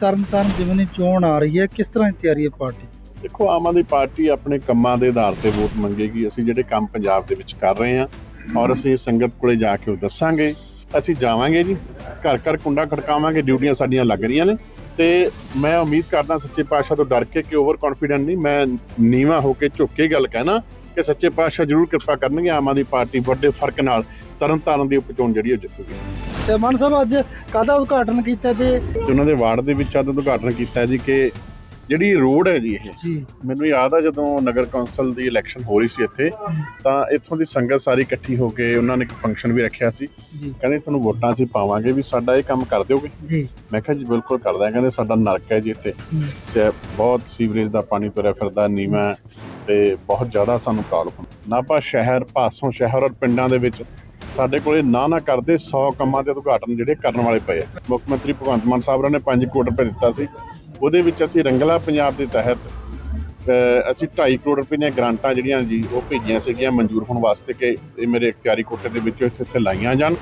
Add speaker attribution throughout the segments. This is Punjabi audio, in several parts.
Speaker 1: ਤਰਨ ਜਿਵੇਂ ਦੀ ਚੋਣ ਆ ਰਹੀ ਹੈ, ਕਿਸ ਤਰ੍ਹਾਂ ਦੀ ਤਿਆਰੀ ਹੈ ਪਾਰਟੀ?
Speaker 2: ਦੇਖੋ, ਆਮ ਆਦਮੀ ਪਾਰਟੀ ਆਪਣੇ ਕੰਮਾਂ ਦੇ ਆਧਾਰ ਤੇ ਵੋਟ ਮੰਗੇਗੀ। ਅਸੀਂ ਜਿਹੜੇ ਕੰਮ ਪੰਜਾਬ ਦੇ ਵਿੱਚ ਕਰ ਰਹੇ ਹਾਂ ਔਰ ਅਸੀਂ ਸੰਗਤ ਕੋਲੇ ਜਾ ਕੇ ਉਹ ਦੱਸਾਂਗੇ। ਅਸੀਂ ਜਾਵਾਂਗੇ ਜੀ, ਘਰ ਘਰ ਕੁੰਡਾ ਖੜਕਾਵਾਂਗੇ, ਡਿਊਟੀਆਂ ਸਾਡੀਆਂ ਲੱਗ ਰਹੀਆਂ ਨੇ। ਤੇ ਮੈਂ ਉਮੀਦ ਕਰਦਾ ਸੱਚੇ ਪਾਤਸ਼ਾਹ ਤੋਂ ਡਰ ਕੇ ਕਿ ਓਵਰ ਕੌਨਫੀਡੈਂਟ ਨਹੀਂ, ਮੈਂ ਨੀਵਾ ਹੋ ਕੇ ਝੁੱਕ ਕੇ ਗੱਲ ਕਹਿਣਾ ਕਿ ਸੱਚੇ ਪਾਤਸ਼ਾਹ ਜ਼ਰੂਰ ਕਿਰਪਾ ਕਰਨਗੇ, ਆਮ ਆਦਮੀ ਪਾਰਟੀ ਵੱਡੇ ਫ਼ਰਕ ਨਾਲ। ਤਰਨ ਤਾਰਨ ਦੀ ਉਪਚੋਣ ਜਿਹੜੀ ਉਹ ਜਿੱਤੂਗੀ
Speaker 1: ਤੇ ਮਨ ਸਾਹਿਬ ਅੱਜ ਕਾਹਦਾ ਉਦਘਾਟਨ ਕੀਤਾ ਤੇ?
Speaker 2: ਉਹਨਾਂ ਦੇ ਵਾਰਡ ਦੇ ਵਿੱਚ ਅੱਜ ਉਦਘਾਟਨ ਕੀਤਾ ਜੀ ਕਿ ਜਿਹੜੀ ਰੋਡ ਹੈ ਜੀ ਇਹ ਮੈਨੂੰ ਯਾਦ ਆ ਜਦੋਂ ਨਗਰ ਕੌਂਸਲ ਦੀ ਇਲੈਕਸ਼ਨ ਹੋ ਰਹੀ ਸੀ ਇੱਥੇ ਤਾਂ ਇੱਥੋਂ ਦੀ ਸੰਗਤ ਸਾਰੀ ਇਕੱਠੀ ਹੋ ਕੇ ਉਹਨਾਂ ਨੇ ਇੱਕ ਫੰਕਸ਼ਨ ਵੀ ਰੱਖਿਆ ਸੀ। ਕਹਿੰਦੇ ਤੁਹਾਨੂੰ ਵੋਟਾਂ 'ਚ ਪਾਵਾਂਗੇ ਵੀ ਸਾਡਾ ਇਹ ਕੰਮ ਕਰ ਦਿਓਗੇ? ਮੈਂ ਕਿਹਾ ਜੀ ਬਿਲਕੁਲ ਕਰਦਾ ਹਾਂ। ਕਹਿੰਦੇ ਸਾਡਾ ਨਰਕ ਹੈ ਜੀ ਇੱਥੇ। ਤੇ ਬਹੁਤ ਸੀਵਰੇਜ ਦਾ ਪਾਣੀ ਤੁਰਿਆ ਫਿਰਦਾ ਨੀਵਾਂ ਤੇ ਬਹੁਤ ਜ਼ਿਆਦਾ ਸਾਨੂੰ ਪ੍ਰੋਬਲਮ ਨਾਭਾ ਸ਼ਹਿਰ ਪਾਸੋਂ ਸ਼ਹਿਰ ਔਰ ਪਿੰਡਾਂ ਦੇ ਵਿੱਚ ਸਾਡੇ ਕੋਲੇ ਨਾ ਨਾ ਕਰਦੇ 100 ਕੰਮਾਂ ਦੇ ਉਦਘਾਟਨ ਜਿਹੜੇ ਕਰਨ ਵਾਲੇ ਪਏ ਮੁੱਖ ਮੰਤਰੀ ਭਗਵੰਤ ਮਾਨ ਸਾਹਿਬ ਨੇ 5 ਕਰੋੜ ਰੁਪਏ ਦਿੱਤਾ ਸੀ। ਉਹਦੇ ਵਿੱਚ ਅਸੀਂ ਰੰਗਲਾ ਪੰਜਾਬ ਦੇ ਤਹਿਤ ਅਸੀਂ 2.5 ਕਰੋੜ ਰੁਪਏ ਦੀਆਂ ਗ੍ਰਾਂਟਾਂ ਜਿਹੜੀਆਂ ਜੀ ਉਹ ਭੇਜੀਆਂ ਸੀਗੀਆਂ ਮਨਜ਼ੂਰ ਹੋਣ ਵਾਸਤੇ ਕਿ ਇਹ ਮੇਰੇ ਇਖਤਿਆਰੀ ਕੋਟੇ ਦੇ ਵਿੱਚ ਇੱਥੇ ਲਾਈਆਂ ਜਾਣ।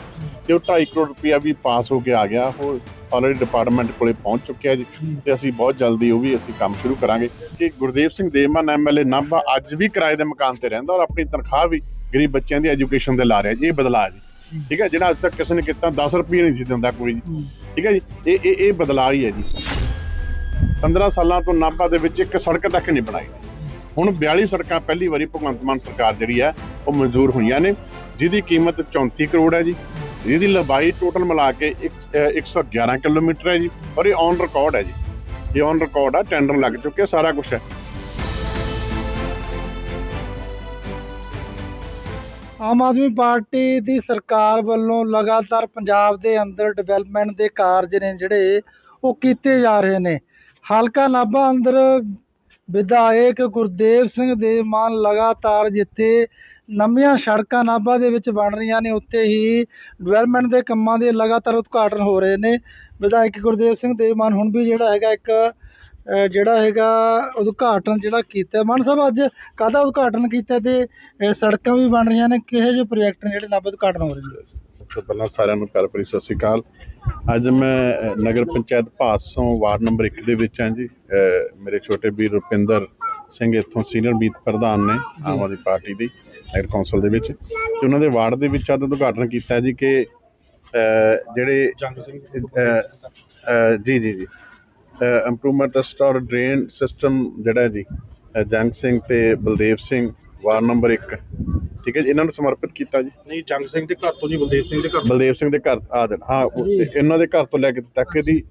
Speaker 2: ਤੇ ਉਹ 2.5 ਕਰੋੜ ਰੁਪਇਆ ਵੀ ਪਾਸ ਹੋ ਕੇ ਆ ਗਿਆ। ਉਹ ਆਲਰੇਡੀ ਡਿਪਾਰਟਮੈਂਟ ਕੋਲੇ ਪਹੁੰਚ ਚੁੱਕਿਆ ਜੀ ਤੇ ਅਸੀਂ ਬਹੁਤ ਜਲਦੀ ਉਹ ਵੀ ਅਸੀਂ ਕੰਮ ਸ਼ੁਰੂ ਕਰਾਂਗੇ। ਕਿ ਗੁਰਦੇਵ ਸਿੰਘ ਦੇਵਮਨ ਐਮਐਲਏ ਨਾਭਾ ਅੱਜ ਵੀ ਕਿਰਾਏ ਦੇ ਮਕਾਨ ਤੇ ਰਹਿੰਦਾ ਔਰ ਆਪਣੀ ਤਨਖਾਹ ਵੀ ਗਰੀਬ ਬੱਚਿਆਂ ਦੀ ਐਜੂਕੇਸ਼ਨ ਦੇ ਲਾ ਰਿਹਾ ਜੀ ਇਹ ਬਦਲਾਅ ਜੀ। ਠੀਕ ਹੈ ਜਿਹੜਾ ਅੱਜ ਤੱਕ ਕਿਸੇ ਨੇ ਕੀਤਾ 10 ਰੁਪਏ ਨਹੀਂ ਸੀ ਦਿੰਦਾ ਕੋਈ ਜੀ। ਠੀਕ ਹੈ ਜੀ ਇਹ ਇਹ ਇਹ ਬਦਲਾਅ ਹੀ ਹੈ ਜੀ। 15 ਸਾਲਾਂ ਤੋਂ ਨਾਭਾ ਦੇ ਵਿੱਚ ਇੱਕ ਸੜਕ ਤੱਕ ਨਹੀਂ ਬਣਾਈ। ਹੁਣ 42 ਸੜਕਾਂ ਪਹਿਲੀ ਵਾਰੀ ਭਗਵੰਤ ਮਾਨ ਸਰਕਾਰ ਜਿਹੜੀ ਹੈ ਉਹ ਮਨਜ਼ੂਰ ਹੋਈਆਂ ਨੇ। ਜਿਹਦੀ ਕੀਮਤ 34 ਕਰੋੜ ਹੈ ਜੀ। ਜਿਹਦੀ ਲੰਬਾਈ ਟੋਟਲ ਮਿਲਾ ਕੇ ਇੱਕ- ਅਹ 111 ਕਿਲੋਮੀਟਰ ਹੈ ਜੀ। ਔਰ ਇਹ ਔਨ ਰਿਕਾਰਡ ਹੈ ਜੀ। ਇਹ ਔਨ ਰਿਕਾਰਡ ਆ ਟੈਂਡਰ ਲੱਗ ਚੁੱਕੇ ਸਾਰਾ ਕੁਝ ਹੈ।
Speaker 1: ਆਮ ਆਦਮੀ ਪਾਰਟੀ ਦੀ ਸਰਕਾਰ ਵੱਲੋਂ ਲਗਾਤਾਰ ਪੰਜਾਬ ਦੇ ਅੰਦਰ ਡਿਵੈਲਪਮੈਂਟ ਦੇ ਕਾਰਜ ਨੇ ਜਿਹੜੇ, ਉਹ ਕੀਤੇ ਜਾ ਰਹੇ ਨੇ। ਹਲਕਾ ਨਾਭਾ ਅੰਦਰ ਵਿਧਾਇਕ ਗੁਰਦੇਵ ਸਿੰਘ ਦੇ ਮਾਨ ਲਗਾਤਾਰ ਜਿੱਥੇ ਨਵੀਆਂ ਸੜਕਾਂ ਨਾਭਾ ਦੇ ਵਿੱਚ ਬਣ ਰਹੀਆਂ ਨੇ, ਉੱਥੇ ਹੀ ਡਿਵੈਲਪਮੈਂਟ ਦੇ ਕੰਮਾਂ ਦੇ ਲਗਾਤਾਰ ਉਦਘਾਟਨ ਹੋ ਰਹੇ ਨੇ। ਵਿਧਾਇਕ ਗੁਰਦੇਵ ਸਿੰਘ ਦੇ ਮਾਨ ਹੁਣ ਵੀ ਜਿਹੜਾ ਹੈਗਾ ਇੱਕ ਜਿਹੜਾ ਹੈਗਾ ਉਦਘਾਟਨ ਜਿਹੜਾ ਕੀਤਾ ਮਾਨ ਸਾਹਿਬ ਅੱਜ ਕਾਹਦਾ ਉਦਘਾਟਨ ਕੀਤਾ ਤੇ ਸੜਕਾਂ ਵੀ ਬਣ ਰਹੀਆਂ ਨੇ ਕਿਹੋ ਜਿਹੇ ਪ੍ਰੋਜੈਕਟ ਨੇ ਜਿਹੜੇ ਨਵ ਉਦਘਾਟਨ ਹੋ ਰਹੇ ਨੇ?
Speaker 2: ਤੋਂ ਪਹਿਲਾਂ ਸਾਰਿਆਂ ਨੂੰ ਪਿਆਰ ਭਰੀ ਸਤਿ ਸ਼੍ਰੀ ਅਕਾਲ। ਅੱਜ ਮੈਂ ਨਗਰ ਪੰਚਾਇਤ ਭਾਸੋਂ ਵਾਰਡ ਨੰਬਰ 1 ਦੇ ਵਿੱਚ ਹਾਂ ਜੀ। ਮੇਰੇ ਛੋਟੇ ਵੀਰ ਰੁਪਿੰਦਰ ਸਿੰਘ ਇੱਥੋਂ ਸੀਨੀਅਰ ਮੀਤ ਪ੍ਰਧਾਨ ਨੇ ਆਮ ਆਦਮੀ ਪਾਰਟੀ ਦੀ ਨਗਰ ਕੌਂਸਲ ਦੇ ਵਿੱਚ। ਤੇ ਉਹਨਾਂ ਦੇ ਵਾਰਡ ਦੇ ਵਿੱਚ ਅੱਜ ਉਦਘਾਟਨ ਕੀਤਾ ਜੀ ਕਿ ਜਿਹੜੇ ਜੰਗ ਸਿੰਘ ਜੀ ਜੀ ਜੀ। ਇੰਪਰੂਵਮੈਂਟ ਸਟੋਰ ਡਰੇਨ ਸਿਸਟਮ ਜਿਹੜਾ ਹੈ ਜੀ ਜੰਗ ਸਿੰਘ ਤੇ ਬਲਦੇਵ ਸਿੰਘ ਵਾਰਡ ਨੰਬਰ 1 ਠੀਕ ਹੈ ਜੀ ਇਹਨਾਂ ਨੂੰ ਸਮਰਪਿਤ ਕੀਤਾ ਜੀ।
Speaker 3: ਨਹੀਂ ਜੰਗ ਸਿੰਘ ਦੇ ਘਰ ਤੋਂ ਜੀ ਬਲਦੇਵ ਸਿੰਘ ਦੇ ਘਰ
Speaker 2: ਬਲਦੇਵ ਸਿੰਘ ਦੇ ਘਰ ਆ ਦੇਣ ਹਾਂ ਇਹਨਾਂ ਦੇ ਘਰ ਤੋਂ ਲੈ ਕੇ ਤੱਕ ਦੀ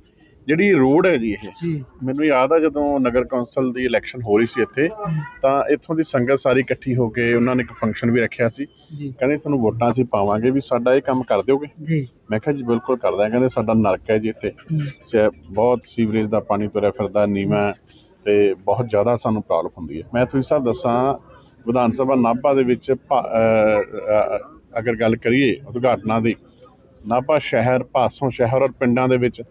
Speaker 2: ਜਿਹੜੀ ਰੋਡ ਹੈ ਜੀ। ਇਹ ਮੈਨੂੰ ਯਾਦ ਆ ਜਦੋਂ ਨਗਰ ਕੌਂਸਲ ਦੀ ਇਲੈਕਸ਼ਨ ਹੋ ਰਹੀ ਸੀ ਇੱਥੇ ਤਾਂ ਇੱਥੋਂ ਦੀ ਸੰਗਤ ਸਾਰੀ ਇਕੱਠੀ ਹੋ ਕੇ ਉਹਨਾਂ ਨੇ ਇੱਕ ਫੰਕਸ਼ਨ ਵੀ ਰੱਖਿਆ ਸੀ। ਕਹਿੰਦੇ ਤੁਹਾਨੂੰ ਵੋਟਾਂ 'ਚ ਪਾਵਾਂਗੇ ਵੀ ਸਾਡਾ ਇਹ ਕੰਮ ਕਰ ਦਿਓਗੇ? ਮੈਂ ਕਿਹਾ ਜੀ ਬਿਲਕੁਲ ਕਰਦਾ ਕਹਿੰਦੇ ਸਾਡਾ ਨਰਕ ਹੈ ਜੀ ਇੱਥੇ। ਬਹੁਤ ਸੀਵਰੇਜ ਦਾ ਪਾਣੀ ਤੁਰਿਆ ਫਿਰਦਾ ਨੀਵਾਂ ਤੇ ਬਹੁਤ ਜ਼ਿਆਦਾ ਸਾਨੂੰ ਪ੍ਰੋਬਲਮ ਹੁੰਦੀ ਹੈ। ਮੈਂ ਤੁਸੀਂ ਸਾਹਿਬ ਦੱਸਾਂ ਵਿਧਾਨ ਸਭਾ ਨਾਭਾ ਦੇ ਵਿੱਚ ਅਗਰ ਗੱਲ ਕਰੀਏ ਉਦਘਾਟਨਾਂ ਦੀ ਨਾਭਾ ਸ਼ਹਿਰ ਪਾਸੋਂ ਸ਼ਹਿਰ ਔਰ ਪਿੰਡਾਂ ਦੇ ਵਿੱਚ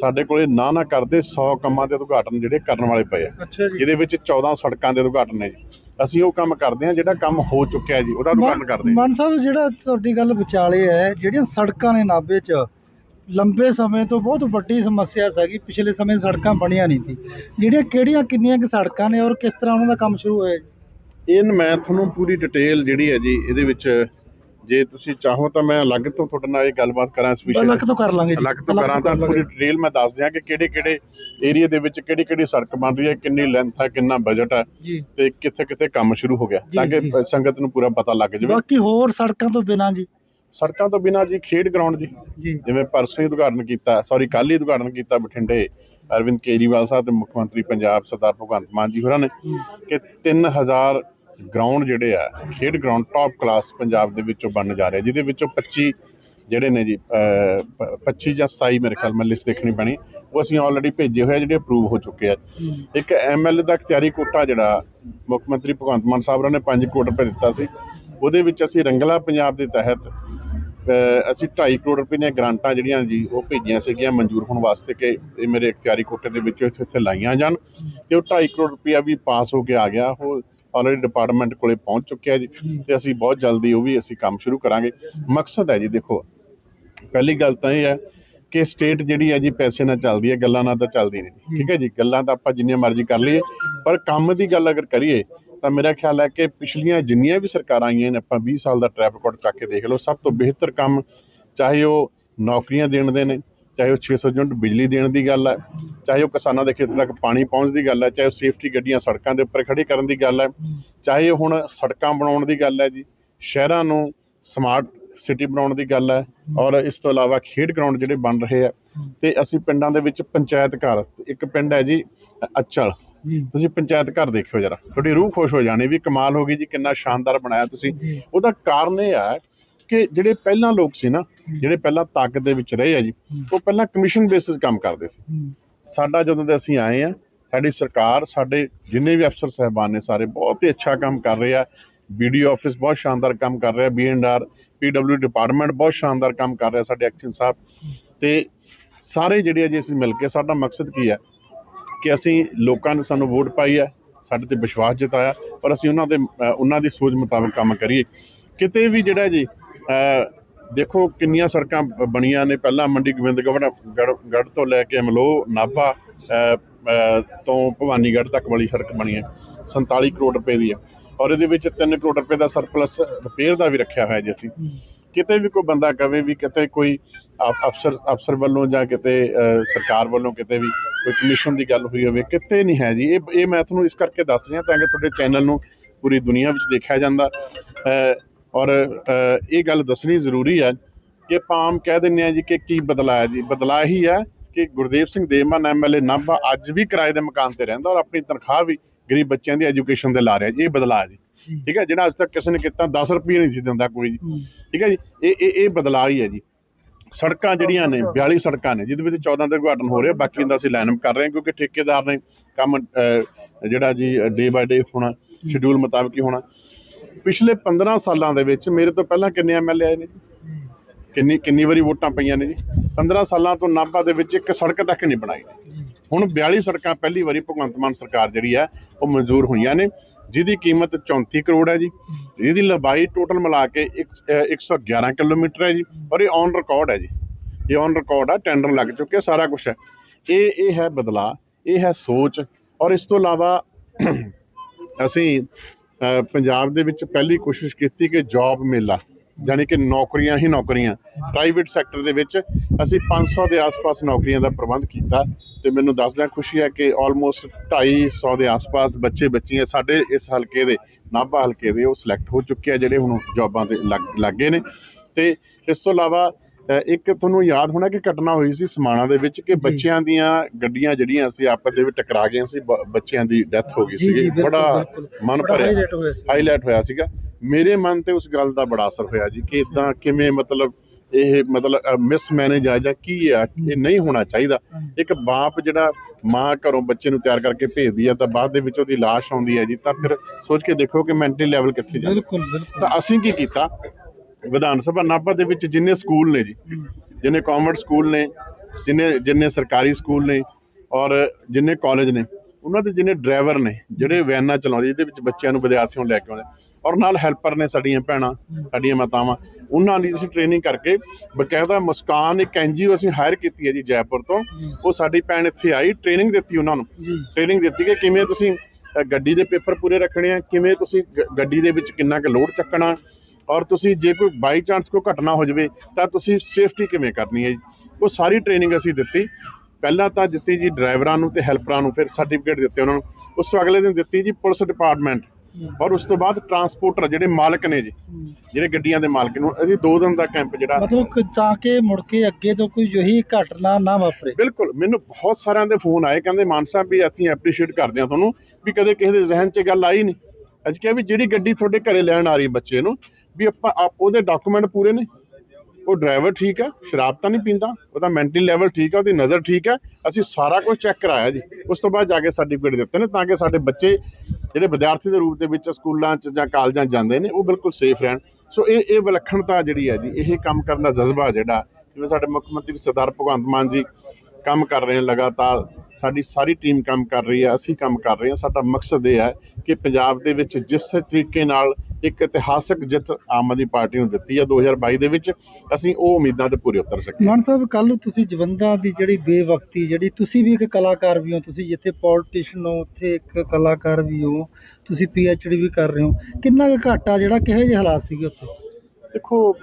Speaker 2: ਸਾਡੇ ਕੋਲੇ ਨਾ ਨਾ ਕਰਦੇ 100 ਕੰਮਾਂ ਦੇ ਉਦਘਾਟਨ ਜਿਹੜੇ ਕਰਨ ਵਾਲੇ ਪਏ ਆ। ਜਿਹਦੇ ਵਿੱਚ 14 ਸੜਕਾਂ ਦੇ ਉਦਘਾਟਨ ਨੇ ਜੀ। ਅਸੀਂ ਉਹ ਕੰਮ ਕਰਦੇ ਹਾਂ ਜਿਹੜਾ ਕੰਮ ਹੋ ਚੁੱਕਿਆ ਜੀ ਉਹਦਾ ਉਦਘਾਟਨ ਕਰਦੇ
Speaker 1: ਮਾਨ ਸਾਹਿਬ ਜਿਹੜਾ ਤੁਹਾਡੀ ਗੱਲ ਵਿਚਾਲੇ ਹੈ ਜਿਹੜੀਆਂ ਸੜਕਾਂ ਨੇ ਨਾਭੇ 'ਚ ਲੰਬੇ ਸਮੇਂ ਤੋਂ ਬਹੁਤ ਵੱਡੀ ਸਮੱਸਿਆ ਸੀਗੀ ਪਿਛਲੇ ਸਮੇਂ ਸੜਕਾਂ ਬਣੀਆਂ ਨਹੀਂ ਸੀ। ਜਿਹੜੀਆਂ ਕਿਹੜੀਆਂ ਕਿੰਨੀਆਂ ਕਿ ਸੜਕਾਂ ਨੇ ਔਰ ਕਿਸ ਤਰ੍ਹਾਂ ਉਹਨਾਂ ਦਾ ਕੰਮ ਸ਼ੁਰੂ ਹੋਇਆ ਜੀ?
Speaker 2: ਇਹ ਮੈਂ ਤੁਹਾਨੂੰ ਪੂਰੀ ਡਿਟੇਲ ਜਿਹੜੀ ਹੈ ਜੀ ਇਹਦੇ ਵਿੱਚ ਜੇ ਤੁਸੀਂ ਚਾਹੋ ਤਾਂ ਮੈਂ ਅਲੱਗ ਤੋਂ ਤੁਹਾਡੇ ਨਾਲ ਇਹ ਗੱਲਬਾਤ ਕਰਾਂ ਇਸ ਵਿਸ਼ੇ
Speaker 1: ਅਲੱਗ
Speaker 2: ਤੇ
Speaker 1: ਕਰ ਲਾਂਗੇ
Speaker 2: ਅਲੱਗ ਤੋਂ ਕਰਾਂ ਤਾਂ ਪੂਰੀ ਡਿਟੇਲ ਮੈਂ ਦੱਸ ਦਿਆਂ ਕਿ ਕਿਹੜੇ ਕਿਹੜੇ ਏਰੀਆ ਦੇ ਵਿੱਚ ਕਿਹੜੀ ਕਿਹੜੀ ਸੜਕ ਬਣ ਰਹੀ ਹੈ ਕਿੰਨੀ ਲੈਂਥ ਹੈ ਕਿੰਨਾ ਬਜਟ ਹੈ ਤੇ ਕਿੱਥੇ ਕਿੱਥੇ ਕੰਮ ਸ਼ੁਰੂ ਹੋ ਗਿਆ ਤਾਂ ਕਿ। ਸੰਗਤ ਨੂੰ ਪੂਰਾ ਪਤਾ ਲੱਗ ਜਾਵੇ।
Speaker 1: ਬਾਕੀ ਹੋਰ ਸੜਕਾਂ ਤੋਂ ਬਿਨਾਂ ਜੀ।
Speaker 2: ਸੜਕਾਂ ਤੋਂ ਬਿਨਾਂ ਜੀ ਖੇਡ ਗਰਾਊਂਡ ਜੀ। ਜਿਵੇਂ ਪਰਸੋਂ ਹੀ ਉਦਘਾਟਨ ਕੀਤਾ ਸੌਰੀ ਕੱਲ੍ਹ ਹੀ ਉਦਘਾਟਨ ਕੀਤਾ ਬਠਿੰਡੇ ਅਰਵਿੰਦ ਕੇਜਰੀਵਾਲ ਸਾਹਿਬ ਤੇ ਮੁੱਖ ਮੰਤਰੀ ਪੰਜਾਬ ਸਰਦਾਰ ਭਗਵੰਤ ਮਾਨ ਜੀ ਹੋਰਾਂ ਨੇ ਕਿ 3000 ਗਰਾਊਂਡ ਜਿਹੜੇ ਆ ਖੇਡ ਗਰਾਊਂਡ ਟਾਪ ਕਲਾਸ ਪੰਜਾਬ ਦੇ ਵਿੱਚੋਂ ਬਣਨ ਜਾ ਰਹੇ ਜਿਹਦੇ ਵਿੱਚੋਂ 25 ਜਿਹੜੇ ਨੇ ਜੀ ਅਹ, ਪ- 25 ਜਾਂ 27 ਮੇਰੇ ਖਿਆਲ ਮੈਂ ਲਿਸਟ ਦੇਖਣੀ ਪੈਣੀ ਉਹ ਅਸੀਂ ਆਲਰੇਡੀ ਭੇਜੇ ਹੋਏ ਆ ਜਿਹੜੇ ਅਪਰੂਵ ਹੋ ਚੁੱਕੇ ਆ। ਇੱਕ ਐਮਐਲਏ ਦਾ ਇਖਤਿਆਰੀ ਕੋਟਾ ਜਿਹੜਾ ਮੁੱਖ ਮੰਤਰੀ ਭਗਵੰਤ ਮਾਨ ਸਾਹਿਬ ਨੇ 5 ਕਰੋੜ ਰੁਪਏ ਦਿੱਤਾ ਸੀ ਉਹਦੇ ਵਿੱਚ ਅਸੀਂ ਰੰਗਲਾ ਪੰਜਾਬ ਦੇ ਤਹਿਤ ਅਸੀਂ 2.5 ਕਰੋੜ ਰੁਪਏ ਦੀਆਂ ਗ੍ਰਾਂਟਾਂ ਜਿਹੜੀਆਂ ਜੀ ਉਹ ਭੇਜੀਆਂ ਸੀਗੀਆਂ ਮਨਜ਼ੂਰ ਹੋਣ ਵਾਸਤੇ ਕਿ ਇਹ ਮੇਰੇ ਇਖਤਿਆਰੀ ਕੋਟੇ ਦੇ ਵਿੱਚ ਇੱਥੇ ਇੱਥੇ ਲਾਈਆਂ ਜਾਣ ਤੇ ਉਹ 2.5 ਕਰੋੜ ਰੁਪਇਆ ਵੀ ਪਾਸ ਹੋ ਕੇ ਆ ਗਿਆ ਉਹ ਆਲਰੇਡੀ ਡਿਪਾਰਟਮੈਂਟ ਕੋਲੇ ਪਹੁੰਚ ਚੁੱਕਿਆ ਜੀ ਤੇ ਅਸੀਂ ਬਹੁਤ ਜਲਦੀ ਉਹ ਵੀ ਅਸੀਂ ਕੰਮ ਸ਼ੁਰੂ ਕਰਾਂਗੇ। ਮਕਸਦ ਹੈ ਜੀ ਦੇਖੋ ਪਹਿਲੀ ਗੱਲ ਤਾਂ ਇਹ ਹੈ ਕਿ ਸਟੇਟ ਜਿਹੜੀ ਹੈ ਜੀ ਪੈਸੇ ਨਾਲ ਚੱਲਦੀ ਹੈ ਗੱਲਾਂ ਨਾਲ ਤਾਂ ਚੱਲਦੀ ਨਹੀਂ। ਠੀਕ ਹੈ ਜੀ ਗੱਲਾਂ ਤਾਂ ਆਪਾਂ ਜਿੰਨੀਆਂ ਮਰਜ਼ੀ ਕਰ ਲਈਏ ਪਰ ਕੰਮ ਦੀ ਗੱਲ ਅਗਰ ਕਰੀਏ ਤਾਂ ਮੇਰਾ ਖਿਆਲ ਹੈ ਕਿ ਪਿਛਲੀਆਂ ਜਿੰਨੀਆਂ ਵੀ ਸਰਕਾਰਾਂ ਆਈਆਂ ਨੇ ਆਪਾਂ 20 ਸਾਲ ਦਾ ਟਰੈਕ ਰਿਕਾਰਡ ਚੱਕ ਕੇ ਦੇਖ ਲਓ ਸਭ ਤੋਂ ਬਿਹਤਰ ਕੰਮ ਚਾਹੇ ਉਹ ਨੌਕਰੀਆਂ ਦੇਣ ਦੇ ਨੇ ਚਾਹੇ ਉਹ 600 ਯੂਨਿਟ ਬਿਜਲੀ ਦੇਣ ਦੀ ਗੱਲ ਹੈ ਚਾਹੇ ਉਹ ਕਿਸਾਨਾਂ ਦੇ ਖੇਤਾਂ ਤੱਕ ਪਾਣੀ ਪਹੁੰਚ ਦੀ ਗੱਲ ਹੈ ਚਾਹੇ ਉਹ ਸੇਫਟੀ ਗੱਡੀਆਂ ਸੜਕਾਂ ਦੇ ਉੱਪਰ ਖੜੀ ਕਰਨ ਦੀ ਗੱਲ ਹੈ ਚਾਹੇ ਉਹ ਹੁਣ ਸੜਕਾਂ ਬਣਾਉਣ ਦੀ ਗੱਲ ਹੈ ਜੀ ਸ਼ਹਿਰਾਂ ਨੂੰ ਸਮਾਰਟ ਸਿਟੀ ਬਣਾਉਣ ਦੀ ਗੱਲ ਹੈ ਔਰ ਇਸ ਤੋਂ ਇਲਾਵਾ ਖੇਡ ਗਰਾਊਂਡ ਜਿਹੜੇ ਬਣ ਰਹੇ ਆ ਤੇ ਅਸੀਂ ਪਿੰਡਾਂ ਦੇ ਵਿੱਚ ਪੰਚਾਇਤ ਘਰ ਇੱਕ ਪਿੰਡ ਹੈ ਜੀ ਅਚਲ ਤੁਸੀਂ ਪੰਚਾਇਤ ਘਰ ਦੇਖਿਓ ਜਰਾ ਤੁਹਾਡੀ ਰੂਹ ਖੁਸ਼ ਹੋ ਜਾਣੀ ਵੀ ਕਮਾਲ ਹੋ ਗਈ ਜੀ ਕਿੰਨਾ ਸ਼ਾਨਦਾਰ ਬਣਾਇਆ ਤੁਸੀਂ। ਉਹਦਾ ਕਾਰਨ ਇਹ ਹੈ ਕਿ ਜਿਹੜੇ ਪਹਿਲਾਂ ਲੋਕ ਸੀ ਨਾ ਜਿਹੜੇ ਪਹਿਲਾਂ ਤਾਕਤ ਦੇ ਵਿੱਚ ਰਹੇ ਆ ਜੀ ਉਹ ਪਹਿਲਾਂ ਕਮਿਸ਼ਨ ਬੇਸਿਸ ਕੰਮ ਕਰਦੇ ਸੀ। ਸਾਡਾ ਜਦੋਂ ਦੇ ਅਸੀਂ ਆਏ ਆ ਸਾਡੀ ਸਰਕਾਰ ਸਾਡੇ ਜਿੰਨੇ ਵੀ ਅਫਸਰ ਸਹਿਬਾਨ ਨੇ ਸਾਰੇ ਬਹੁਤ ਹੀ ਅੱਛਾ ਕੰਮ ਕਰ ਰਹੇ ਆ। ਵੀਡੀਓ ਆਫਿਸ ਬਹੁਤ ਸ਼ਾਨਦਾਰ ਕੰਮ ਕਰ ਰਿਹਾ ਬੀਐਨਆਰ ਪੀਡਬਲਿਊ ਡਿਪਾਰਟਮੈਂਟ ਬਹੁਤ ਸ਼ਾਨਦਾਰ ਕੰਮ ਕਰ ਰਿਹਾ ਸਾਡੇ ਐਕਸ਼ਨ ਸਾਹਿਬ। ਤੇ ਸਾਰੇ ਜਿਹੜੇ ਆ ਜੀ ਅਸੀਂ ਮਿਲ ਕੇ ਸਾਡਾ ਮਕਸਦ ਕੀ ਹੈ ਕਿ ਅਸੀਂ ਲੋਕਾਂ ਨੇ ਸਾਨੂੰ ਵੋਟ ਪਾਈ ਹੈ ਸਾਡੇ ਤੇ ਵਿਸ਼ਵਾਸ ਜਤਾਇਆ ਪਰ ਅਸੀਂ ਉਹਨਾਂ ਦੇ ਉਹਨਾਂ ਦੀ ਸੋਚ ਮੁਤਾਬਕ ਕੰਮ ਕਰੀਏ। ਕਿਤੇ ਵੀ ਜਿਹੜਾ ਜੀ ਦੇਖੋ ਕਿੰਨੀਆਂ ਸੜਕਾਂ ਬਣੀਆਂ ਨੇ। ਪਹਿਲਾਂ ਮੰਡੀ ਗੋਬਿੰਦਗੜ੍ਹ ਗੜ੍ਹ ਤੋਂ ਲੈ ਕੇ ਅਮਲੋ ਨਾਭਾ ਤੋਂ ਭਵਾਨੀਗੜ੍ਹ ਤੱਕ ਵਾਲੀ ਸੜਕ ਬਣੀ ਹੈ। 47 ਕਰੋੜ ਰੁਪਏ ਦੀ ਹੈ। ਔਰ ਇਹਦੇ ਵਿੱਚ 3 ਕਰੋੜ ਰੁਪਏ ਦਾ ਸਰਪਲਸ ਰਿਪੇਅਰ ਦਾ ਵੀ ਰੱਖਿਆ ਹੋਇਆ ਜੀ ਅਸੀਂ। ਕਿਤੇ ਵੀ ਕੋਈ ਬੰਦਾ ਕਵੇ ਵੀ ਕਿਤੇ ਕੋਈ ਅਫਸਰ ਅਫਸਰ ਵੱਲੋਂ ਜਾਂ ਕਿਤੇ ਅ, ਸਰਕਾਰ ਵੱਲੋਂ ਕਿਤੇ ਵੀ ਕੋਈ ਕਮਿਸ਼ਨ ਦੀ ਗੱਲ ਹੋਈ ਹੋਵੇ ਕਿਤੇ ਨਹੀਂ ਹੈ ਜੀ। ਇਹ ਇਹ ਮੈਂ ਤੁਹਾਨੂੰ ਇਸ ਕਰਕੇ ਦੱਸ ਰਿਹਾ ਤਾਂ ਕਿ ਤੁਹਾਡੇ ਚੈਨਲ ਨੂੰ ਪੂਰੀ ਦੁਨੀਆ ਵਿੱਚ ਦੇਖਿਆ ਜਾਂਦਾ। ਅ, ਔਰ ਇਹ ਗੱਲ ਦੱਸਣੀ ਜ਼ਰੂਰੀ ਹੈ ਕਿ ਪਾਮ ਕਹਿ ਦਿੰਦੇ ਆ ਜੀ ਕਿ ਕੀ ਬਦਲਾਇਆ ਜੀ। ਬਦਲਾਅ ਹੀ ਹੈ ਕਿ ਗੁਰਦੇਵ ਸਿੰਘ ਦੇਵਮਨ ਐਮਐਲਏ ਨਾਭਾ ਅੱਜ ਵੀ ਕਿਰਾਏ ਦੇ ਮਕਾਨ ਤੇ ਰਹਿੰਦਾ ਔਰ ਆਪਣੀ ਤਨਖਾਹ ਵੀ ਗਰੀਬ ਬੱਚਿਆਂ ਦੀ ਐਜੂਕੇਸ਼ਨ ਦੇ ਲਾ ਰਿਹਾ ਜੀ। ਇਹ ਬਦਲਾਅ ਜੀ। ਠੀਕ ਹੈ ਜਿਹੜਾ ਅੱਜ ਤੱਕ ਕਿਸੇ ਨੇ ਕੀਤਾ 10 ਰੁਪਏ ਨਹੀਂ ਸੀ ਦਿੰਦਾ ਕੋਈ ਜੀ। ਠੀਕ ਹੈ ਜੀ ਇਹ ਇਹ ਇਹ ਬਦਲਾਅ ਹੀ ਹੈ ਜੀ। ਸੜਕਾਂ ਜਿਹੜੀਆਂ ਨੇ 42 ਸੜਕਾਂ ਨੇ ਜਿਹਦੇ ਵਿੱਚ 14 ਦੇ ਉਦਘਾਟਨ ਹੋ ਰਿਹਾ ਬਾਕੀ ਦਾ ਅਸੀਂ ਲਾਈਨਅਪ ਕਰ ਰਹੇ ਹਾਂ ਕਿਉਂਕਿ ਠੇਕੇਦਾਰ ਨੇ ਕੰਮ ਜਿਹੜਾ ਜੀ ਡੇ ਬਾਏ ਡੇ ਹੋਣਾ ਸ਼ਡਿਊਲ ਮੁਤਾਬਕ ਹੀ ਹੋਣਾ। ਪਿਛਲੇ 15 ਸਾਲਾਂ ਦੇ ਵਿੱਚ ਮੇਰੇ ਤੋਂ ਪਹਿਲਾਂ ਕਿੰਨੇ ਐਮਐਲਏ ਆਏ ਨੇ ਜੀ? ਕਿੰਨੀ ਕਿੰਨੀ ਵਾਰੀ ਵੋਟਾਂ ਪਈਆਂ ਨੇ ਜੀ? 15 ਸਾਲਾਂ ਤੋਂ ਨਾਭਾ ਦੇ ਵਿੱਚ ਇੱਕ ਸੜਕ ਤੱਕ ਨਹੀਂ ਬਣਾਈ। ਹੁਣ 42 ਸੜਕਾਂ ਪਹਿਲੀ ਵਾਰੀ ਭਗਵੰਤ ਮਾਨ ਸਰਕਾਰ ਜਿਹੜੀ ਹੈ, ਉਹ ਮਨਜ਼ੂਰ ਹੋਈਆਂ ਨੇ। ਜਿਹਦੀ ਕੀਮਤ 34 ਕਰੋੜ ਹੈ ਜੀ। ਜਿਹਦੀ ਲੰਬਾਈ ਟੋਟਲ ਮਿਲਾ ਕੇ ਇੱਕ- ਅਹ 111 ਕਿਲੋਮੀਟਰ ਹੈ ਜੀ। ਔਰ ਇਹ ਔਨ ਰਿਕਾਰਡ ਹੈ ਜੀ। ਇਹ ਔਨ ਰਿਕਾਰਡ ਆ ਟੈਂਡਰ ਲੱਗ ਚੁੱਕੇ ਸਾਰਾ ਕੁਝ ਹੈ। ਇਹ ਇਹ ਹੈ ਬਦਲਾ ਇਹ ਹੈ ਸੋਚ। ਔਰ ਇਸ ਤੋਂ ਇਲਾਵਾ ਅਸੀਂ ਪੰਜਾਬ ਦੇ ਵਿੱਚ ਪਹਿਲੀ ਕੋਸ਼ਿਸ਼ ਕੀਤੀ ਕਿ ਜੌਬ ਮੇਲਾ ਯਾਨੀ ਕਿ ਨੌਕਰੀਆਂ ਹੀ ਨੌਕਰੀਆਂ ਪ੍ਰਾਈਵੇਟ ਸੈਕਟਰ ਦੇ ਵਿੱਚ ਅਸੀਂ 500 ਦੇ ਆਸ-ਪਾਸ ਨੌਕਰੀਆਂ ਦਾ ਪ੍ਰਬੰਧ ਕੀਤਾ ਤੇ ਮੈਨੂੰ ਦੱਸਦਿਆਂ ਖੁਸ਼ੀ ਹੈ ਕਿ ਆਲਮੋਸਟ 250 ਦੇ ਆਸ-ਪਾਸ ਬੱਚੇ, ਬੱਚੀਆਂ ਸਾਡੇ ਇਸ ਹਲਕੇ ਦੇ, ਨਾਭਾ ਹਲਕੇ ਦੇ ਉਹ ਸਿਲੈਕਟ ਹੋ ਚੁੱਕੇ ਆ, ਜਿਹੜੇ ਹੁਣ ਜੌਬਾਂ ਤੇ ਲੱਗ, ਲੱਗੇ ਨੇ ਤੇ ਇਸ ਤੋਂ ਇਲਾਵਾ ਇੱਕ ਤੁਹਾਨੂੰ ਯਾਦ ਹੋਣਾ ਕਿ ਘਟਨਾ ਹੋਈ ਸੀ ਸਮਾਣਾ ਦੇ ਵਿੱਚ ਕਿ ਬੱਚਿਆਂ ਦੀਆਂ ਗੱਡੀਆਂ ਜਿਹੜੀਆਂ ਸੀ ਆਪਸ ਦੇ ਵਿੱਚ ਟਕਰਾ ਗਈਆਂ ਸੀ ਬੱਚਿਆਂ ਦੀ ਡੈਥ ਹੋ ਗਈ ਸੀ ਬੜਾ। ਮਨ ਭਰਿਆ। ਹਾਈਲਾਈਟ ਹੋਇਆ ਸੀਗਾ। ਮੇਰੇ ਮਨ ਤੇ ਉਸ ਗੱਲ ਦਾ ਬੜਾ ਅਸਰ ਹੋਇਆ ਜੀ ਕਿ ਇਦਾਂ ਕਿਵੇਂ ਮਤਲਬ ਇਹ ਮਤਲਬ ਮਿਸ ਮੈਨੇਜ ਆ ਜਾਂ ਕੀ ਆ ਇਹ ਨਹੀਂ ਹੋਣਾ ਚਾਹੀਦਾ। ਇੱਕ ਬਾਪ ਜਿਹੜਾ ਮਾਂ ਘਰੋਂ ਬੱਚੇ ਨੂੰ ਤਿਆਰ ਕਰਕੇ ਭੇਜਦੀ ਆ ਤਾਂ ਬਾਅਦ ਦੇ ਵਿੱਚ ਉਹਦੀ ਲਾਸ਼ ਆਉਂਦੀ ਹੈ ਜੀ ਤਾਂ ਫਿਰ ਸੋਚ ਕੇ ਦੇਖੋ ਕਿ ਮੈਂਟਲੀ ਲੈਵਲ ਕਿੱਥੇ ਜਾਂਦਾ।
Speaker 1: ਬਿਲਕੁਲ ਬਿਲਕੁਲ।
Speaker 2: ਤਾਂ ਅਸੀਂ ਕੀ ਕੀਤਾ? ਵਿਧਾਨ ਸਭਾ ਨਾਭਾ ਦੇ ਵਿੱਚ ਜਿੰਨੇ ਸਕੂਲ ਨੇ ਜੀ ਜਿੰਨੇ ਕਾਨਵੈਂਟ ਸਕੂਲ ਨੇ ਜਿੰਨੇ ਜਿੰਨੇ ਸਰਕਾਰੀ ਸਕੂਲ ਨੇ ਔਰ ਜਿੰਨੇ ਕਾਲਜ ਨੇ ਉਹਨਾਂ ਦੇ ਜਿੰਨੇ ਡਰਾਈਵਰ ਨੇ ਜਿਹੜੇ ਵੈਨਾਂ ਚਲਾਉਂਦੇ ਜਿਹਦੇ ਵਿੱਚ ਬੱਚਿਆਂ ਨੂੰ ਵਿਦਿਆਰਥੀਆਂ ਨੂੰ ਲੈ ਕੇ ਆਉਂਦੇ ਔਰ ਨਾਲ ਹੈਲਪਰ ਨੇ ਸਾਡੀਆਂ ਭੈਣਾਂ ਸਾਡੀਆਂ ਮਾਤਾਵਾਂ ਉਹਨਾਂ ਦੀ ਅਸੀਂ ਟ੍ਰੇਨਿੰਗ ਕਰਕੇ ਬਕਾਇਦਾ ਮੁਸਕਾਨ ਇੱਕ ਐਨਜੀਓ ਅਸੀਂ ਹਾਇਰ ਕੀਤੀ ਹੈ ਜੀ ਜੈਪੁਰ ਤੋਂ ਉਹ ਸਾਡੀ ਭੈਣ ਇੱਥੇ ਆਈ ਟ੍ਰੇਨਿੰਗ ਦਿੱਤੀ ਉਹਨਾਂ ਨੂੰ ਟ੍ਰੇਨਿੰਗ ਦਿੱਤੀ ਕਿ ਕਿਵੇਂ ਤੁਸੀਂ ਗੱਡੀ ਦੇ ਪੇਪਰ ਪੂਰੇ ਰੱਖਣੇ ਆ ਕਿਵੇਂ ਤੁਸੀਂ ਗੱਡੀ ਦੇ ਵਿੱਚ ਕਿੰਨਾ ਕੁ ਲੋਡ ਚੱਕਣਾ ਔਰ ਤੁਸੀਂ ਜੇ ਕੋਈ ਬਾਈ ਚਾਂਸ ਕੋਈ ਘਟਨਾ ਹੋ ਜਾਵੇ ਤਾਂ ਤੁਸੀਂ ਸੇਫਟੀ ਕਿਵੇਂ ਕਰਨੀ ਹੈ ਉਹ ਸਾਰੀ ਟ੍ਰੇਨਿੰਗ ਅਸੀਂ ਦਿੱਤੀ। ਪਹਿਲਾਂ ਤਾਂ ਦਿੱਤੀ ਜੀ ਡਰਾਈਵਰਾਂ ਨੂੰ ਤੇ ਹੈਲਪਰਾਂ ਨੂੰ ਫਿਰ ਸਰਟੀਫਿਕੇਟ ਦਿੱਤੇ ਉਹਨਾਂ ਨੂੰ। ਉਸ ਤੋਂ ਅਗਲੇ ਦਿਨ ਦਿੱਤੀ ਜੀ ਪੁਲਿਸ ਡਿਪਾਰਟਮੈਂਟ ਔਰ ਉਸ ਤੋਂ ਬਾਅਦ ਟਰਾਂਸਪੋਰਟਰ ਜਿਹੜੇ ਮਾਲਕ ਨੇ ਜੀ ਜਿਹੜੇ ਗੱਡੀਆਂ ਦੇ ਮਾਲਕ ਨੂੰ ਅਸੀਂ ਦੋ ਦਿਨ ਦਾ ਕੈਂਪ ਜਿਹੜਾ
Speaker 1: ਮਤਲਬ ਕਿ ਤਾਂ ਕਿ ਮੁੜ ਕੇ ਅੱਗੇ ਤੋਂ ਕੋਈ ਜਿਹੀ ਘਟਨਾ ਨਾ ਵਾਪਰੇ।
Speaker 2: ਬਿਲਕੁਲ ਮੈਨੂੰ ਬਹੁਤ ਸਾਰਿਆਂ ਦੇ ਫੋਨ ਆਏ ਕਹਿੰਦੇ ਮਾਨ ਸਾਹਿਬ ਵੀ ਅਸੀਂ ਐਪਰੀਸ਼ੀਏਟ ਕਰਦੇ ਹਾਂ ਤੁਹਾਨੂੰ ਵੀ ਕਦੇ ਕਿਸੇ ਦੇ ਜ਼ਿਹਨ 'ਚ ਗੱਲ ਆਈ ਨਹੀਂ। ਅੱਜ ਕਿਹਾ ਵੀ ਜਿਹੜੀ ਗੱਡੀ ਤੁਹਾਡੇ ਘਰੇ ਲੈਣ ਆ ਰਹੀ ਬੱਚੇ ਨੂੰ ਵੀ ਆਪਾਂ ਆਪ ਉਹਦੇ ਡਾਕੂਮੈਂਟ ਪੂਰੇ ਨੇ। ਉਹ ਡਰਾਈਵਰ ਠੀਕ ਹੈ, ਸ਼ਰਾਬ ਤਾਂ ਨਹੀਂ ਪੀਂਦਾ, ਉਹਦਾ ਮੈਂਟਲ ਲੈਵਲ ਠੀਕ ਹੈ, ਉਹਦੀ ਨਜ਼ਰ ਠੀਕ ਹੈ। ਅਸੀਂ ਸਾਰਾ ਕੁਝ ਚੈੱਕ ਕਰਾਇਆ ਜੀ। ਉਸ ਤੋਂ ਬਾਅਦ ਜਾ ਕੇ ਸਰਟੀਫਿਕੇਟ ਦਿੱਤੇ ਨੇ, ਤਾਂ ਕਿ ਸਾਡੇ ਬੱਚੇ ਜਿਹੜੇ ਵਿਦਿਆਰਥੀ ਦੇ ਰੂਪ ਦੇ ਵਿੱਚ ਸਕੂਲਾਂ 'ਚ ਜਾਂ ਕਾਲਜਾਂ 'ਚ ਜਾਂਦੇ ਨੇ, ਉਹ ਬਿਲਕੁਲ ਸੇਫ ਰਹਿਣ। ਸੋ ਇਹ ਇਹ ਵਿਲੱਖਣਤਾ ਜਿਹੜੀ ਹੈ ਜੀ, ਇਹ ਕੰਮ ਕਰਨ ਦਾ ਜਜ਼ਬਾ ਜਿਹੜਾ, ਜਿਵੇਂ ਸਾਡੇ ਮੁੱਖ ਮੰਤਰੀ ਸਰਦਾਰ ਭਗਵੰਤ ਮਾਨ ਜੀ ਕੰਮ ਕਰ ਰਹੇ ਹਾਂ ਲਗਾਤਾਰ, ਸਾਡੀ ਸਾਰੀ ਟੀਮ ਕੰਮ ਕਰ ਰਹੀ ਹੈ, ਅਸੀਂ ਕੰਮ ਕਰ ਰਹੇ ਹਾਂ। ਸਾਡਾ ਮਕਸਦ ਇਹ ਹੈ ਕਿ ਪੰਜਾਬ ਦੇ ਵਿੱਚ ਜਿਸ ਤਰੀਕੇ ਨਾਲ ਇੱਕ ਇਤਿਹਾਸਕ ਜਿੱਤ ਆਮ ਆਦਮੀ ਪਾਰਟੀ ਨੂੰ ਦਿੱਤੀ ਆ 2022 ਦੇ ਵਿੱਚ। ਅਸੀਂ ਉਹ ਉਮੀਦਾਂ ਤੇ ਪੂਰੇ ਉਤਰ ਸਕੇ।
Speaker 1: ਮਾਨ ਸਾਹਿਬ ਕੱਲ ਤੁਸੀਂ ਜਵੰਦਾ ਦੀ ਜਿਹੜੀ ਬੇਵਕਤੀ ਜਿਹੜੀ ਤੁਸੀਂ ਵੀ ਇੱਕ ਕਲਾਕਾਰ ਵੀ ਹੋ ਤੁਸੀਂ ਜਿੱਥੇ ਪੋਲੀਟੀਸ਼ੀਅਨ ਹੋ ਉੱਥੇ ਇੱਕ ਕਲਾਕਾਰ ਵੀ ਹੋ ਤੁਸੀਂ ਡੀ ਵੀ ਕਰ ਰਹੇ ਹੋ ਕਿੰਨਾ ਕੁ ਘਾਟਾ ਜਿਹੜਾ ਕਿਹੋ ਜਿਹੇ ਹਾਲਾਤ ਸੀਗੇ ਉੱਥੇ?
Speaker 2: ਦੇਖੋ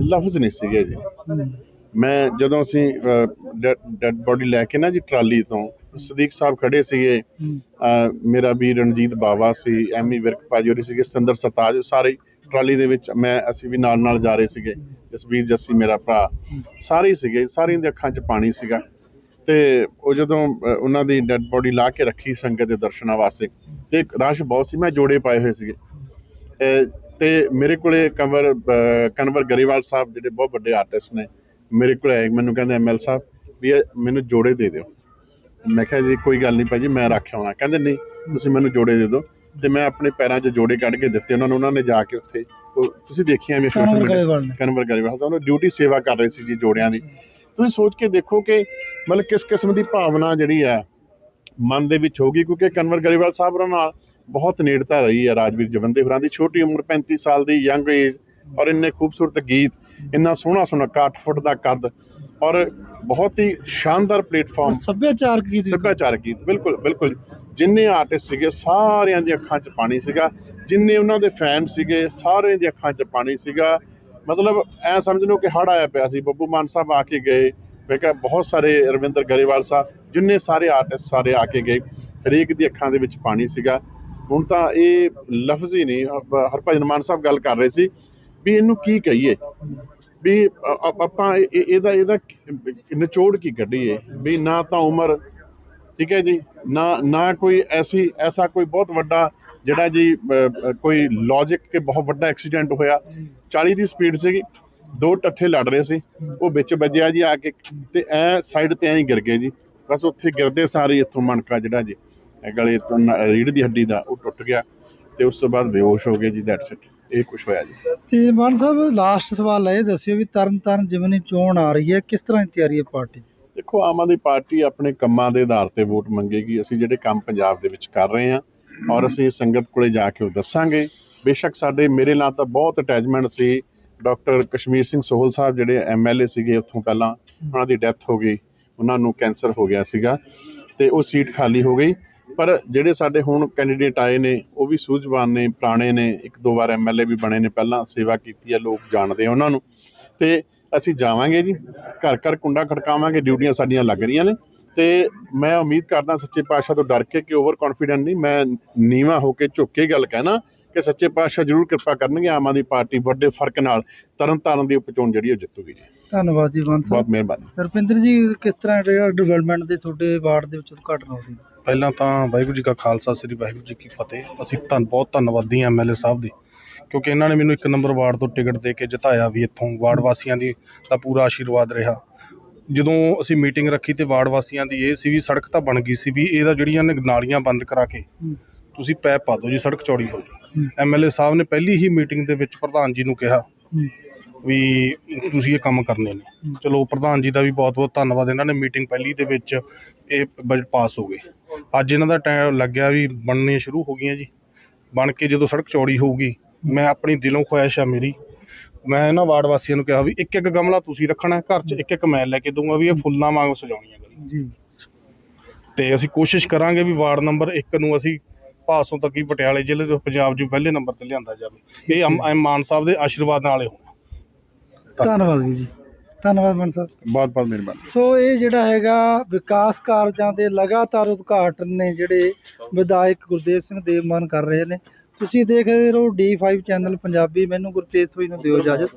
Speaker 2: ਲਫ਼ਜ਼ ਨਹੀਂ ਸੀਗੇ ਜੀ। ਮੈਂ ਜਦੋਂ ਅਸੀਂ ਡੈਡ ਬੋਡੀ ਲੈ ਕੇ ਨਾ ਜੀ ਟਰਾਲੀ ਤੋਂ ਸਦੀਕ ਸਾਹਿਬ ਖੜੇ ਸੀਗੇ। ਮੇਰਾ ਵੀਰ ਰਣਜੀਤ ਬਾਵਾ ਸੀ ਐਮੀ ਵਿਰਕ ਭਾਜੀ ਹੋਰੀ ਸੀਗੇ ਸਤਿੰਦਰ ਸਰਤਾਜ ਸਾਰੇ ਟਰਾਲੀ ਦੇ ਵਿੱਚ ਮੈਂ ਅਸੀਂ ਵੀ ਨਾਲ ਨਾਲ ਜਾ ਰਹੇ ਸੀਗੇ। ਜਸਵੀਰ ਜੱਸੀ ਮੇਰਾ ਭਰਾ ਸਾਰੇ ਸੀਗੇ ਸਾਰਿਆਂ ਦੇ ਅੱਖਾਂ 'ਚ ਪਾਣੀ ਸੀਗਾ। ਤੇ ਉਹ ਜਦੋਂ ਉਹਨਾਂ ਦੀ ਡੈਡ ਬੋਡੀ ਲਾ ਕੇ ਰੱਖੀ ਸੰਗਤ ਦੇ ਦਰਸ਼ਨਾਂ ਵਾਸਤੇ ਤੇ ਰਸ਼ ਬਹੁਤ ਸੀ ਮੈਂ ਜੋੜੇ ਪਾਏ ਹੋਏ ਸੀਗੇ। ਤੇ ਮੇਰੇ ਕੋਲੇ ਕੰਵਰ ਅਹ, ਕਨਵਰ ਗਰੀਵਾਲ ਸਾਹਿਬ ਜਿਹੜੇ ਬਹੁਤ ਵੱਡੇ ਆਰਟਿਸਟ ਨੇ ਮੇਰੇ ਕੋਲ ਆਏ ਮੈਨੂੰ ਕਹਿੰਦੇ ਐਮਐਲ ਸਾਹਿਬ ਵੀ ਇਹ ਮੈਨੂੰ ਜੋੜੇ ਦੇ ਦਿਓ। ਮੈਂ ਕਿਹਾ ਜੀ ਕੋਈ ਗੱਲ ਨਹੀਂ ਭਾਜੀ ਮੈਂ ਰੱਖਿਆ ਹੋਣਾ ਕਹਿੰਦੇ ਨਹੀਂ ਤੁਸੀਂ ਮੈਨੂੰ ਜੋੜੇ ਦੇ ਦਿਓ। ਤੇ ਮੈਂ ਆਪਣੇ ਪੈਰਾਂ 'ਚ ਜੋੜੇ ਕੱਢ ਕੇ ਦਿੱਤੇ ਉਹਨਾਂ ਨੂੰ ਉਹਨਾਂ ਨੇ ਜਾ ਕੇ ਉੱਥੇ ਤੁਸੀਂ ਦੇਖਿਆ media-
Speaker 1: ਗਰੇਵਾਲ ਨੇ।
Speaker 2: ਕਨਵਰ ਗਰੇਵਾਲ ਸਾਹਿਬ ਉਹ ਡਿਊਟੀ ਸੇਵਾ ਕਰ ਰਹੇ ਸੀ ਜੀ ਜੋੜਿਆਂ ਦੀ। ਤੁਸੀਂ ਸੋਚ ਕੇ ਦੇਖੋ ਕਿ ਮਤਲਬ ਕਿਸ ਕਿਸਮ ਦੀ ਭਾਵਨਾ ਜਿਹੜੀ ਹੈ ਮਨ ਦੇ ਵਿੱਚ ਹੋਗੀ ਕਿਉਂਕਿ ਕਨਵਰ ਗਰੇਵਾਲ ਸਾਹਿਬ ਨਾਲ ਬਹੁਤ ਨੇੜਤਾ ਰਹੀ ਹੈ ਰਾਜਵੀਰ ਜਵੰਦੇ ਹੋਰਾਂ ਦੀ। ਛੋਟੀ ਉਮਰ 35 ਸਾਲ ਦੀ ਯੰਗ ਏਜ ਔਰ ਇੰਨੇ ਖੂਬਸੂਰਤ ਗੀਤ ਇੰਨਾ ਸੋਹਣਾ ਸੋਹਣਾ 60 ਫੁੱਟ ਦਾ ਕੱਦ। ਔਰ ਬਹੁਤ ਹੀ ਸ਼ਾਨਦਾਰ ਪਲੇਟਫਾਰਮ
Speaker 1: ਸੱਭਿਆਚਾਰਕ ਗੀਤ
Speaker 2: ਸੱਭਿਆਚਾਰਕ ਗੀਤ ਬਿਲਕੁਲ ਬਿਲਕੁਲ। ਜਿੰਨੇ ਆਰਟਿਸਟ ਸੀਗੇ ਸਾਰਿਆਂ ਦੀਆਂ ਅੱਖਾਂ 'ਚ ਪਾਣੀ ਸੀਗਾ। ਜਿੰਨੇ ਉਹਨਾਂ ਦੇ ਫੈਨ ਸੀਗੇ ਸਾਰਿਆਂ ਦੀਆਂ ਅੱਖਾਂ 'ਚ ਪਾਣੀ ਸੀਗਾ। ਮਤਲਬ ਐ ਸਮਝ ਲਓ ਕਿ ਹੜ ਆਇਆ ਪਿਆ ਸੀ। ਬੱਬੂ ਮਾਨ ਸਾਹਿਬ ਆ ਕੇ ਗਏ। ਮੈਂ ਕਿਹਾ ਬਹੁਤ ਸਾਰੇ ਰਵਿੰਦਰ ਗਰੇਵਾਲ ਸਾਹਿਬ ਜਿੰਨੇ ਸਾਰੇ ਆਰਟਿਸਟ ਸਾਰੇ ਆ ਕੇ ਗਏ। ਹਰੇਕ ਦੀ ਅੱਖਾਂ ਦੇ ਵਿੱਚ ਪਾਣੀ ਸੀਗਾ। ਹੁਣ ਤਾਂ ਇਹ ਲਫ਼ਜ਼ ਹੀ ਨਹੀਂ। ਹਰਭਜਨ ਮਾਨ ਸਾਹਿਬ ਗੱਲ ਕਰ ਰਹੇ ਸੀ ਵੀ ਇਹਨੂੰ ਕੀ ਕਹੀਏ? ਵੀ ਆਪਾਂ ਇਹਦਾ ਇਹਦਾ ਨਿਚੋੜ ਕੀ ਕੱਢੀਏ? ਵੀ ਨਾ ਤਾਂ ਉਮਰ, ਠੀਕ ਹੈ ਜੀ? ਨਾ ਨਾ ਕੋਈ ਐਸੀ, ਐਸਾ ਕੋਈ ਬਹੁਤ ਵੱਡਾ ਜਿਹੜਾ ਜੀ ਕੋਈ ਲੌਜੀਕ ਕਿ ਬਹੁਤ ਵੱਡਾ ਐਕਸੀਡੈਂਟ ਹੋਇਆ। 40 ਦੀ ਸਪੀਡ ਸੀਗੀ, ਦੋ ਟੱਠੇ ਲੜ ਰਹੇ ਸੀ। ਉਹ ਵਿੱਚ ਵੱਜਿਆ ਜੀ ਆ ਕੇ ਤੇ ਐ ਸਾਈਡ ਤੇ ਐਂ ਹੀ ਗਿਰ ਗਏ ਜੀ। ਬਸ ਉੱਥੇ ਗਿਰਦੇ ਸਾਰੇ ਇੱਥੋਂ ਮਣਕਾ ਜਿਹੜਾ ਜੀ, ਇਹ ਗਲੇ ਤੋਂ ਨ- ਰੀੜ੍ਹ ਦੀ ਹੱਡੀ ਦਾ ਉਹ ਟੁੱਟ ਗਿਆ ਤੇ ਉਸ ਤੋਂ ਬਾਅਦ ਬੇਹੋਸ਼ ਹੋ ਗਏ ਜੀ ਦੈਟਸ ਇਟ ਇਹ ਕੁਝ ਹੋਇਆ ਜੀ?
Speaker 1: ਤੇ ਮਾਨ ਸਾਹਿਬ ਲਾਸਟ ਸਵਾਲ ਇਹ ਦੱਸਿਓ ਵੀ ਤਰਨ ਤਾਰਨ ਜਿਮਨੀ ਚੋਣ ਆ ਰਹੀ ਹੈ ਕਿਸ ਤਰ੍ਹਾਂ ਦੀ ਤਿਆਰੀ ਹੈ ਪਾਰਟੀ?
Speaker 2: ਦੇਖੋ ਆਮ ਆਦਮੀ ਪਾਰਟੀ ਆਪਣੇ ਕੰਮਾਂ ਦੇ ਆਧਾਰ ਤੇ ਵੋਟ ਮੰਗੇਗੀ। ਅਸੀਂ ਜਿਹੜੇ ਕੰਮ ਪੰਜਾਬ ਦੇ ਵਿੱਚ ਕਰ ਰਹੇ ਹਾਂ ਔਰ ਅਸੀਂ ਸੰਗਤ ਕੋਲੇ ਜਾ ਕੇ ਉਹ ਦੱਸਾਂਗੇ। ਬੇਸ਼ੱਕ ਸਾਡੇ ਮੇਰੇ ਨਾਲ ਤਾਂ ਬਹੁਤ ਅਟੈਚਮੈਂਟ ਸੀ। ਡਾਕਟਰ ਕਸ਼ਮੀਰ ਸਿੰਘ ਸੋਹਲ ਸਾਹਿਬ ਜਿਹੜੇ ਐਮਐਲਏ ਸੀਗੇ ਉੱਥੋਂ ਪਹਿਲਾਂ ਉਹਨਾਂ ਦੀ ਡੈਥ ਹੋ ਗਈ। ਉਹਨਾਂ ਨੂੰ ਕੈਂਸਰ ਹੋ ਗਿਆ ਸੀਗਾ ਤੇ ਉਹ ਸੀਟ ਖਾਲੀ ਹੋ ਗਈ। ਪਰ ਜਿਹੜੇ ਸਾਡੇ ਹੁਣ ਕੈਂਡੀਡੇਟ ਆਏ ਨੇ ਉਹ ਵੀ ਸੂਝਵਾਨ ਨੇ ਪੁਰਾਣੇ ਨੇ ਇੱਕ ਦੋ ਵਾਰ ਐਮਐਲਏ ਵੀ ਬਣੇ ਨੇ ਪਹਿਲਾਂ ਸੇਵਾ ਕੀਤੀ ਹੈ ਲੋਕ ਜਾਣਦੇ ਆ ਉਹਨਾਂ ਨੂੰ। ਤੇ ਅਸੀਂ ਜਾਵਾਂਗੇ ਜੀ ਘਰ ਘਰ ਕੁੰਡਾ ਖੜਕਾਵਾਂਗੇ ਡਿਊਟੀਆਂ ਸਾਡੀਆਂ ਲੱਗ ਰਹੀਆਂ ਨੇ। ਤੇ ਮੈਂ ਉਮੀਦ ਕਰਦਾ ਸੱਚੇ ਪਾਤਸ਼ਾਹ ਤੋਂ ਡਰ ਕੇ ਕਿ ਓਵਰ ਕੌਨਫੀਡੈਂਟ ਨਹੀਂ ਮੈਂ ਨੀਵਾ ਹੋ ਕੇ ਝੁੱਕ ਕੇ ਗੱਲ ਕਹਿਣਾ ਕਿ ਸੱਚੇ ਪਾਤਸ਼ਾਹ ਜ਼ਰੂਰ ਕਿਰਪਾ ਕਰਨਗੇ ਆਮ ਆਦਮੀ ਪਾਰਟੀ ਵੱਡੇ ਫ਼ਰਕ ਨਾਲ ਤਰਨ ਤਾਰਨ ਦੀ ਉਪਚੋਣ ਜਿਹੜੀ ਉਹ ਜਿੱਤੂਗੀ ਜੀ।
Speaker 1: ਧੰਨਵਾਦ ਜੀ
Speaker 2: ਬਹੁਤ ਮਿਹਰਬਾਨੀ।
Speaker 1: ਰੁਪਿੰਦਰ ਜੀ ਕਿਸ ਤਰ੍ਹਾਂ ਡਿਵੈਲਪਮੈਂਟ ਦੇ ਤੁਹਾਡੇ ਵਾਰਡ ਦੇ ਵਿੱਚ ਉਦਘਾਟਨ ਹੋ ਰਹੀ
Speaker 3: ਪਹਿਲਾਂ ਤਾਂ ਵਾਹਿਗੁਰੂ ਜੀ ਕਾ ਖਾਲਸਾ ਸ੍ਰੀ ਵਾਹਿਗੁਰੂ ਜੀ ਕੀ ਫਤਿਹ ਅਸੀਂ ਧੰਨ ਬਹੁਤ ਧੰਨਵਾਦੀ ਹਾਂ ਐਮਐਲਏ ਸਾਹਿਬ ਦੇ ਕਿਉਂਕਿ ਇਹਨਾਂ ਨੇ ਮੈਨੂੰ ਇੱਕ ਨੰਬਰ ਵਾਰਡ ਤੋਂ ਟਿਕਟ ਦੇ ਕੇ ਜਿਤਾਇਆ ਵੀ ਇੱਥੋਂ ਵਾਰਡ ਵਾਸੀਆਂ ਦੀ ਦਾ ਪੂਰਾ ਆਸ਼ੀਰਵਾਦ ਰਿਹਾ ਜਦੋਂ ਅਸੀਂ ਮੀਟਿੰਗ ਰੱਖੀ ਤੇ ਵਾਰਡ ਵਾਸੀਆਂ ਦੀ ਇਹ ਸੀ ਵੀ ਸੜਕ ਤਾਂ ਬਣ ਗਈ ਸੀ ਵੀ ਇਹਦਾ ਜਿਹੜੀਆਂ ਨੇ ਨਾਲੀਆਂ ਬੰਦ ਕਰਾ ਕੇ। ਤੁਸੀਂ ਪੈਪ ਪਾ ਦਿਓ ਜੀ ਸੜਕ ਚੌੜੀ ਹੋ ਜਾਊ ਐਮਐਲਏ ਸਾਹਿਬ ਨੇ ਪਹਿਲੀ ਹੀ ਮੀਟਿੰਗ ਦੇ ਵਿੱਚ ਪ੍ਰਧਾਨ ਜੀ ਨੂੰ ਕਿਹਾ। ਵੀ ਤੁਸੀਂ ਇਹ ਕੰਮ ਕਰਨੇ ਨੇ। ਚਲੋ ਪ੍ਰਧਾਨ ਜੀ ਦਾ ਵੀ ਬਹੁਤ ਬਹੁਤ ਧੰਨਵਾਦ। ਇਹਨਾਂ ਨੇ ਮੀਟਿੰਗ ਪਹਿਲੀ ਦੇ ਵਿੱਚ ਇਹ ਬਜਟ ਪਾਸ ਹੋ ਗਏ। ਅੱਜ ਇਹਨਾਂ ਦਾ ਟਾਈਮ ਲੱਗਿਆ ਵੀ ਬਣਨੀਆਂ ਸ਼ੁਰੂ ਹੋ ਗਈਆਂ ਜੀ। ਬਣ ਕੇ ਜਦੋਂ ਸੜਕ ਚੌੜੀ ਹੋਊਗੀ ਮੈਂ ਆਪਣੀ ਦਿਲੋਂ ਖੁਆਇਸ਼ ਆ ਮੇਰੀ। ਮੈਂ ਇਹਨਾਂ ਵਾਰਡ ਵਾਸੀਆਂ ਨੂੰ ਕਿਹਾ ਵੀ ਇੱਕ ਇੱਕ ਗਮਲਾ ਤੁਸੀਂ ਰੱਖਣਾ ਘਰ 'ਚ ਇੱਕ ਇੱਕ ਮੈਂ ਲੈ ਕੇ ਦੂੰਗਾ ਵੀ ਇਹ ਫੁੱਲਾਂ ਵਾਂਗ ਸਜਾਉਣੀਆਂ ਗਲੀਆਂ।
Speaker 1: ਜੀ।
Speaker 3: ਤੇ ਅਸੀਂ ਕੋਸ਼ਿਸ਼ ਕਰਾਂਗੇ ਵੀ ਵਾਰਡ ਨੰਬਰ 1 ਨੂੰ ਅਸੀਂ ਭਾਸੋਂ ਤੱਕ ਹੀ ਪਟਿਆਲੇ ਜ਼ਿਲ੍ਹੇ ਤੋਂ ਪੰਜਾਬ 'ਚ ਪਹਿਲੇ ਨੰਬਰ ਤੇ ਲਿਆਂਦਾ ਜਾਵੇ। ਇਹ ਮਾਨ ਸਾਹਿਬ ਦੇ ਆਸ਼ੀਰਵਾਦ ਨਾਲ ਹੀ
Speaker 1: ਧੰਨਵਾਦ। ਜੀ ਧੰਨਵਾਦ ਮਾਨ ਸਾਹਿਬ।
Speaker 2: ਬਹੁਤ ਬਹੁਤ ਮਿਹਰਬਾਨੀ।
Speaker 1: ਸੋ ਇਹ ਜਿਹੜਾ ਹੈਗਾ ਵਿਕਾਸ ਕਾਰਜਾਂ ਦੇ ਲਗਾਤਾਰ ਉਦਘਾਟਨ ਨੇ ਜਿਹੜੇ ਵਿਧਾਇਕ ਗੁਰਦੇਵ ਸਿੰਘ ਦੇਵਮਾਨ ਕਰ ਰਹੇ ਨੇ। ਤੁਸੀਂ ਦੇਖ ਰਹੇ ਹੋ D5 ਚੈਨਲ ਪੰਜਾਬੀ। ਮੈਨੂੰ ਗੁਰਤੇਜ ਸੋਈ ਨੂੰ ਦਿਓ ਇਜਾਜ਼ਤ।